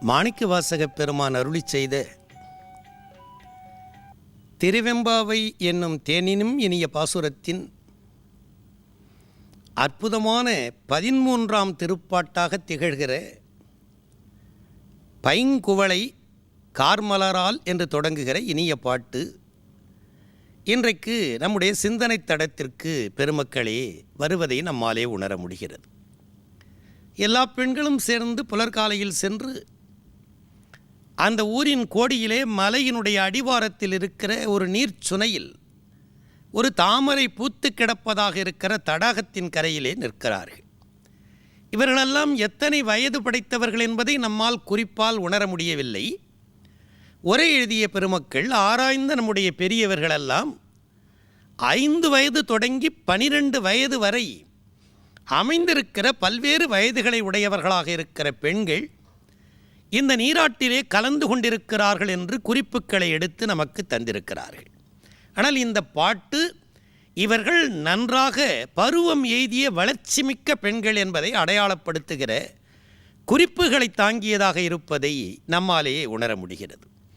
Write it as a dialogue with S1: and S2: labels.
S1: மாணிக்க வாசக பெருமான் அருளி செய்த திருவெம்பாவை என்னும் தேனினும் இனிய பாசுரத்தின் அற்புதமான பதிமூன்றாம் திருப்பாட்டாக திகழ்கிற பைங்குவளை கார்மலரால் என்று தொடங்குகிற இனிய பாட்டு இன்றைக்கு நம்முடைய சிந்தனை தடத்திற்கு பெருமக்களே வருவதை நம்மாலே உணர முடிகிறது. எல்லா பெண்களும் சேர்ந்து புலர்காலையில் சென்று அந்த ஊரின் கோடியிலே மலையினுடைய அடிவாரத்தில் இருக்கிற ஒரு நீர் சுனையில் ஒரு தாமரை பூத்து கிடப்பதாக இருக்கிற தடாகத்தின் கரையிலே நிற்கிறார்கள். இவர்களெல்லாம் எத்தனை வயது படைத்தவர்கள் என்பதை நம்மால் குறிப்பால் உணர முடியவில்லை. உரை எழுதிய பெருமக்கள் ஆராய்ந்த நம்முடைய பெரியவர்களெல்லாம் ஐந்து வயது தொடங்கி பனிரெண்டு வயது வரை அமைந்திருக்கிற பல்வேறு வயதுகளை உடையவர்களாக இருக்கிற பெண்கள் இந்த நீராட்டிலே கலந்து கொண்டிருக்கிறார்கள் என்று குறிப்புகளை எடுத்து நமக்கு தந்திருக்கிறார்கள். ஆனால் இந்த பாட்டு இவர்கள் நன்றாக பருவம் எய்திய வளர்ச்சி மிக்க பெண்கள் என்பதை அடையாளப்படுத்துகிற குறிப்புகளை தாங்கியதாக இருப்பதை நம்மாலேயே உணர முடிகிறது.